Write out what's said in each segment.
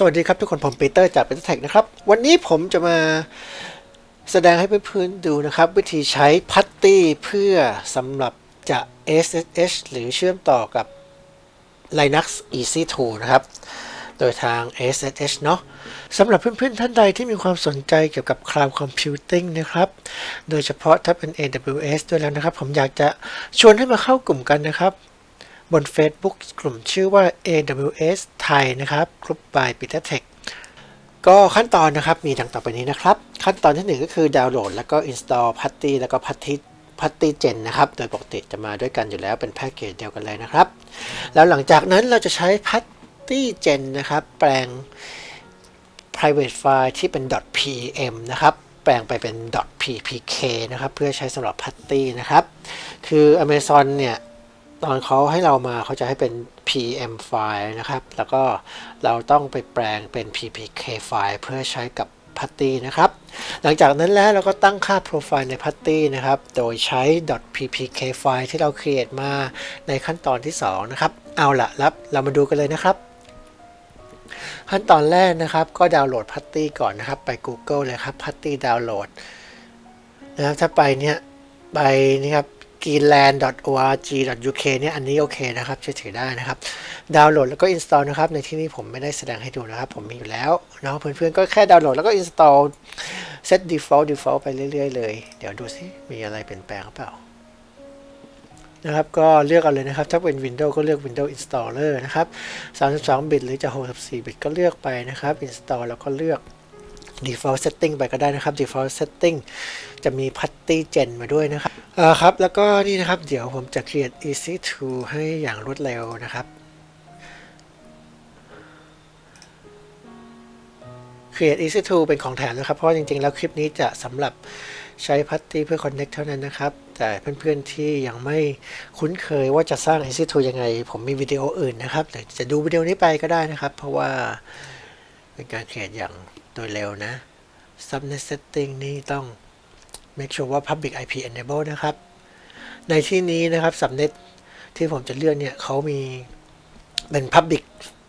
สวัสดีครับทุกคนผมปีเตอร์จากเป็นแท็กนะครับ วันนี้ผมจะมาแสดงให้เพื่อนๆดูนะครับ วิธีใช้พัตตี้เพื่อสำหรับจะ SSH หรือเชื่อมต่อกับ Linux Easy t o นะครับ โดยทาง SSH เนาะสำหรับเพื่อนๆท่านใดที่มีความสนใจเกี่ยวกับ Cloud Computing นะครับ โดยเฉพาะถ้าเป็น AWS ด้วยแล้วนะครับ ผมอยากจะชวนให้มาเข้ากลุ่มกันนะครับ บน Facebook กลุ่มชื่อว่า AWS ไทยนะครับกลุ่ม by Peter Tech ก็ขั้นตอนนะครับมีดังต่อไปนี้นะครับ ขั้นตอนที่หนึ่งก็คือดาวน์โหลด แล้วก็ install Putty แล้วก็ Putty Putty Gen นะครับ โดยปกติจะมาด้วยกันอยู่แล้วเป็นแพ็กเกจเดียวกันเลยนะครับ แล้วหลังจากนั้นเราจะใช้ Putty Gen นะครับ แปลง private file ที่เป็น .pm นะครับ แปลงไปเป็น .ppk นะครับ เพื่อใช้สำหรับ Putty นะครับ คือ Amazon เนี่ย ตอนเขาให้เรามาเขาจะให้เป็น PM ไฟล์นะครับ แล้วก็เราต้องไปแปลงเป็น PPK ไฟล์เพื่อใช้กับ Putty นะครับ หลังจากนั้นแล้วเราก็ตั้งค่าโปรไฟล์ใน Putty นะครับ โดยใช้ .ppk ไฟล์ที่เรา create มาในขั้นตอนที่ 2 นะครับ เอาละแล้วเรามาดูกันเลยนะครับ ขั้นตอนแรกนะครับ ก็ดาวน์โหลด Putty ก่อนนะครับ ไป Google เลยครับ Putty ดาวน์โหลดนะครับ ถ้าไปเนี่ย ไปนี่ครับ greenland.org.uk เนี่ยอันนี้โอเคนะครับเชื่อถือได้นะครับ ดาวน์โหลดแล้วก็ install นะครับ ในที่นี้ผมไม่ได้แสดงให้ดูนะครับ ผมมีอยู่แล้วเนาะเพื่อนๆ ก็แค่ดาวน์โหลดแล้วก็ install set default default ไปเรื่อยๆ เลย เดี๋ยวดูสิมีอะไรเปลี่ยนแปลงหรือเปล่านะครับก็เลือกเอาเลยนะครับ ถ้าเป็น Windows ก็เลือก Windows Installer นะครับ 32 บิตหรือจะ 64 บิตก็เลือกไปนะครับ install แล้วก็เลือก default setting ไปก็ได้นะครับ default setting จะมี putty gen มาด้วยนะครับเอ่อครับ แล้วก็นี่นะครับเดี๋ยวผมจะ create easy to ให้อย่างรวดเร็วนะครับ create easy to เป็นของแถมนะครับ เพราะจริงๆ แล้วคลิปนี้จะสำหรับใช้ putty เพื่อ connect เท่านั้นนะครับ แต่เพื่อนๆที่ยังไม่คุ้นเคยว่าจะสร้าง easy to ยังไง ผมมีวิดีโออื่นนะครับแต่จะดูวิดีโอนี้ไปก็ได้นะครับ เพราะว่าเป็นการ create อย่าง โดยเร็วนะ subnet setting นี่ต้อง make sure ว่า public IP enable นะครับ ในที่นี้นะครับ subnet ที่ผมจะเลือกเนี่ยเขามีเป็น public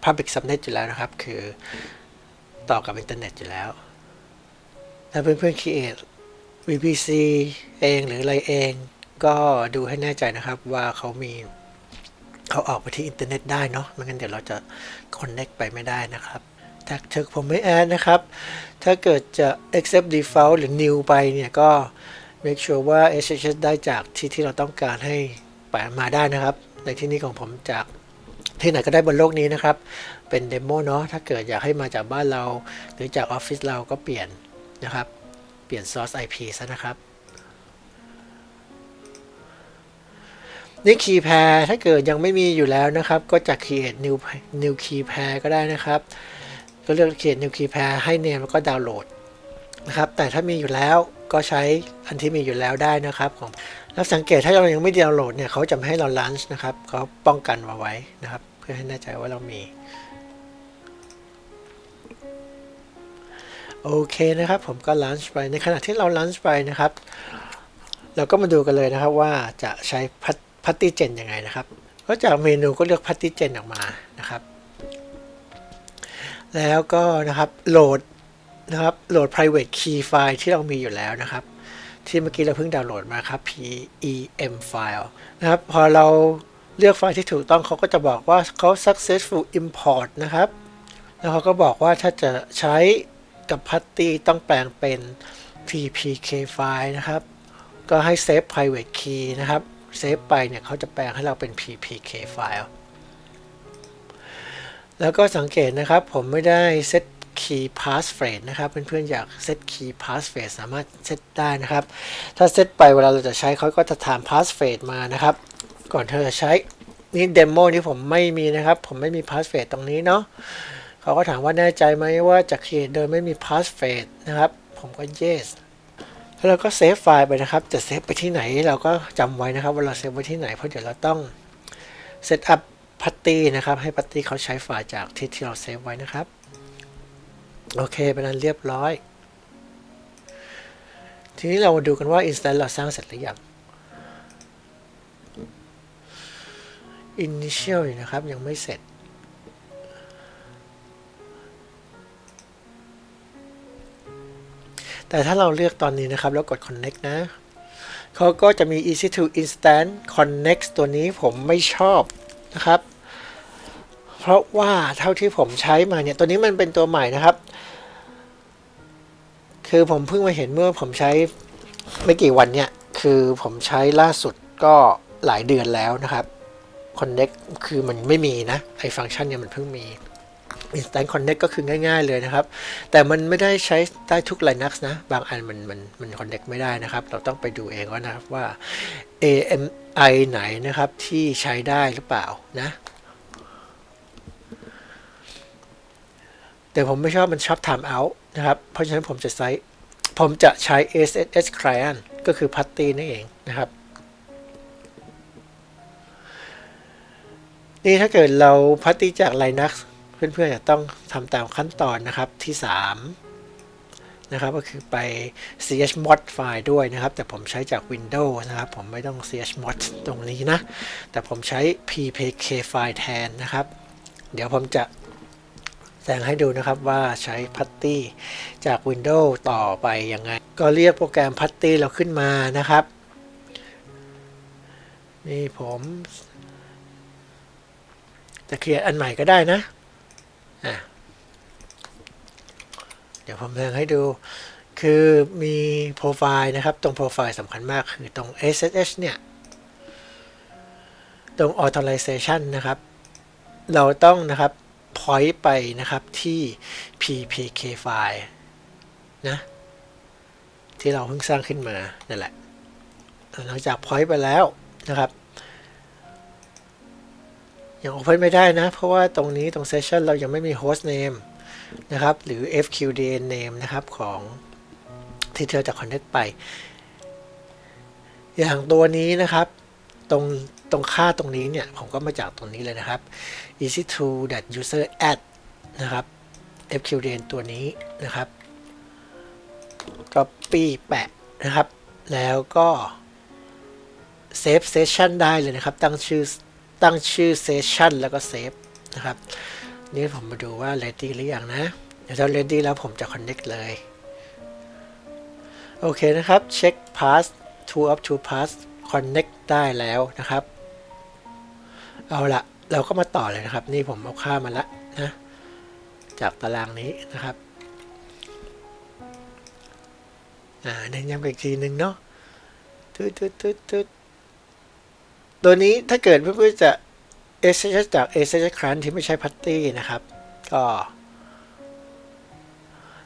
public subnet อยู่แล้วนะครับ คือต่อกับอินเทอร์เน็ตอยู่แล้ว ถ้าเพื่อนๆ create VPC เองหรืออะไรเอง ก็ดูให้แน่ใจนะครับว่าเขามีเขาออกไปที่อินเทอร์เน็ตได้เนาะไม่งั้นเดี๋ยวเราจะ connect ไปไม่ได้นะครับ แต่เธอผมไม่แอดนะครับ ถ้าเกิดจะ accept default หรือ new ไปเนี่ยก็ make sure ว่า SSH ได้จากที่ที่เราต้องการให้ไปมาได้นะครับ ในที่นี้ของผมจากที่ไหนก็ได้บนโลกนี้นะครับ เป็นเดโมเนาะ ถ้าเกิดอยากให้มาจากบ้านเรา หรือจากออฟฟิศเราก็เปลี่ยนนะครับ เปลี่ยน source IP ซะนะครับ นี่ key pair ถ้าเกิดยังไม่มีอยู่แล้วนะครับ ก็จะ create new new key pair ก็ได้นะครับ ก็เลือก create new key pair ให้ name แล้วก็ดาวน์โหลดนะครับแต่ถ้ามีอยู่แล้วก็ใช้อันที่มีอยู่แล้วได้นะครับของแล้วสังเกตถ้าเรายังไม่ดาวน์โหลดเนี่ยเขาจะไม่ให้เรา launch นะครับเขาป้องกันเอาไว้นะครับ เพื่อให้แน่ใจว่าเรามีโอเคนะครับผมก็ launch ไปในขณะที่เรา launch ไปนะครับ เราก็มาดูกันเลยนะครับว่าจะใช้พัตตี้เจนยังไงนะครับก็จากเมนูก็เลือกพัตตี้เจนออกมา แล้วก็นะครับโหลดนะครับโหลด private key file ที่เรามีอยู่แล้วนะครับ ที่เมื่อกี้เราเพิ่งดาวน์โหลดมาครับ pem file นะครับพอเราเลือกไฟล์ที่ถูกต้องเขาก็จะบอกว่าเขา successful import นะครับ แล้วเขาก็บอกว่าถ้าจะใช้กับพัตตี้ต้องแปลงเป็น ppk file นะครับ ก็ให้ save private key นะครับเซฟไปเนี่ยเขาจะแปลงให้เราเป็น ppk file แล้วก็สังเกตนะครับผมไม่ได้เซต key passphrase นะครับเพื่อนๆอยากเซต key passphrase สามารถเซตได้นะครับ ถ้าเซตไปเวลาเราจะใช้เขาก็จะถาม passphrase มานะครับ ก่อนเธอจะใช้นี่เดโมที่ผมไม่มีนะครับ ผมไม่มี passphrase ตรงนี้เนาะเขาก็ถามว่าแน่ใจไหมว่าจะ create โดยไม่มี passphrase นะครับ ผมก็ yes แล้วเราก็เซฟไฟล์ไปนะครับ จะเซฟไปที่ไหนเราก็จำไว้นะครับว่าเราเซฟไว้ที่ไหนเพราะเดี๋ยวเราต้องเซตอัพ พัตตี้นะครับ ให้พัตตี้เขาใช้ไฟล์จากที่ที่เราเซฟไว้นะครับ โอเคเป็นนั้นเรียบร้อย ทีนี้เรามาดูกันว่า Instant เราสร้างเสร็จหรือยัง Initial ยู่นะครับ ยังไม่เสร็จ แต่ถ้าเราเลือกตอนนี้นะครับ แล้วกด connect นะเขาก็จะมี easy to instant connect ตัวนี้ผมไม่ชอบ นะครับ เพราะว่าเท่าที่ผมใช้มาเนี่ยตัวนี้มันเป็นตัวใหม่นะครับ คือผมเพิ่งมาเห็นเมื่อผมใช้ไม่กี่วันเนี่ย คือผมใช้ล่าสุดก็หลายเดือนแล้วนะครับคอนเน็กคือมันไม่มีนะ ไอฟังก์ชันเนี่ยมันเพิ่งมี Instant Connect ก็คือง่ายๆเลยนะครับ แต่มันไม่ได้ใช้ได้ทุก Linux นะ บางอันมันมันมัน Connect ไม่ได้นะครับ เราต้องไปดูเองว่านะครับว่า AMI ไหนนะครับที่ใช้ได้หรือเปล่านะ แต่ผมไม่ชอบมันชอบ time out นะครับ เพราะฉะนั้นผมจะใช้ผมจะใช้ SSH client ก็คือ Putty นั่นเองนะครับนี่ถ้าเกิดเราพัตติจาก Linux เพื่อนๆจะต้องทำตามขั้นตอนนะครับที่ 3 นะครับก็คือไป chmod ไฟล์ด้วยนะครับ แต่ผมใช้จาก Windows นะครับ ผมไม่ต้อง chmod ตรงนี้นะ แต่ผมใช้ ppk ไฟล์แทนนะครับ เดี๋ยวผมจะแสดงให้ดูนะครับว่าใช้พัตตี้จาก Windows ต่อไปยังไง ก็เรียกโปรแกรมพัตตี้เราขึ้นมานะครับ นี่ผมจะเคลียร์อันใหม่ก็ได้นะ เดี๋ยวผมแสดงให้ดู คือมีโปรไฟล์นะครับ ตรงโปรไฟล์สำคัญมากคือตรง SSH เนี่ย ตรง authorization นะครับ เราต้องนะครับ point ไปนะครับที่ ppk ไฟล์นะ ที่เราเพิ่งสร้างขึ้นมา นั่นแหละ หลังจาก point ไปแล้วนะครับ ยัง Open ไม่ได้นะ เพราะว่าตรงนี้ตรง Session เรายังไม่มี Host Name นะครับ หรือ FQDN Name นะครับ ของที่เธอจะ Connect ไป อย่างตัวนี้นะครับ ตรงตรงค่าตรงนี้เนี่ย ผมก็มาจากตรงนี้เลยนะครับ easy to user add นะครับ FQDN ตัวนี้นะครับ copy แปะนะครับ แล้วก็ save session ได้เลยนะครับ ตั้งชื่อ ตั้งชื่อ session แล้วก็เซฟนะครับ นี่ผมมาดูว่า ready หรือยังนะ เดี๋ยวถ้า ready แล้วผมจะ connect เลย โอเคนะครับ เช็ค pass two of two pass connect ได้แล้วนะครับ เอาละเราก็มาต่อเลยนะครับ นี่ผมเอาค่ามาละนะ จากตารางนี้นะครับ อ่าเน้นย้ำอีกทีหนึ่งเนาะ ตึ๊ดตึ๊ดตึ๊ด ตัวนี้ถ้าเกิดเพื่อนๆจะ SSH จาก SSH ครั้นที่ไม่ใช่พัตตี้นะครับ ก็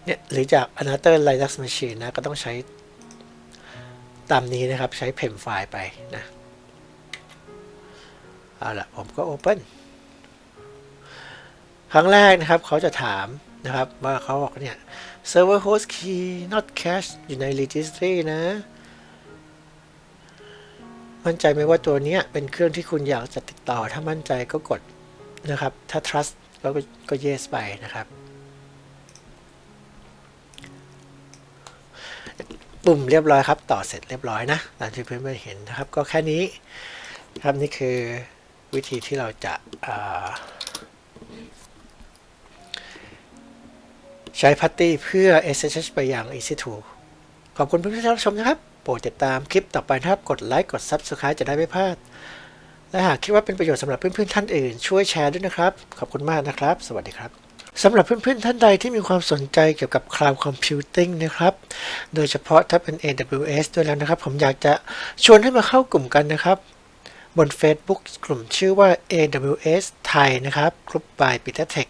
เนี่ยหรือจาก another Linux machine นะ ก็ต้องใช้ตามนี้นะครับ ใช้ PEM ไฟล์ไปนะ เอาละผมก็ Open ครั้งแรกนะครับ เขาจะถามนะครับ ว่าเขาบอกเนี่ย server host key not cache อยู่ใน registry นะ มั่นใจไหมว่าตัวนี้เป็นเครื่องที่คุณอยากจะติดต่อ ถ้ามั่นใจก็กดนะครับ ถ้า trust ก็ก็ yes ไปนะครับ ปุ่มเรียบร้อยครับ ต่อเสร็จเรียบร้อยนะตามที่เพื่อนๆเห็นนะครับ ก็แค่นี้ครับนี่คือวิธีที่เราจะาใช้พัตตี้เพื่อ SSH ไปยัง EC2 ขอบคุณเพื่อนๆที่รับชมนะครับ โปรดติดตามคลิปต่อไปนะครับ กดไลค์ กด Subscribe จะได้ไม่พลาด และหากคิดว่าเป็นประโยชน์สำหรับเพื่อนๆท่านอื่น ช่วยแชร์ด้วยนะครับ ขอบคุณมากนะครับ สวัสดีครับสำหรับเพื่อนๆท่านใดที่มีความสนใจเกี่ยวกับ Cloud Computing นะครับ โดยเฉพาะถ้าเป็น AWS ด้วยแล้วนะครับ ผมอยากจะชวนให้มาเข้ากลุ่มกันนะครับ บน Facebook กลุ่มชื่อว่า AWS ไทยนะครับกลุ่ม by p e t e r Tech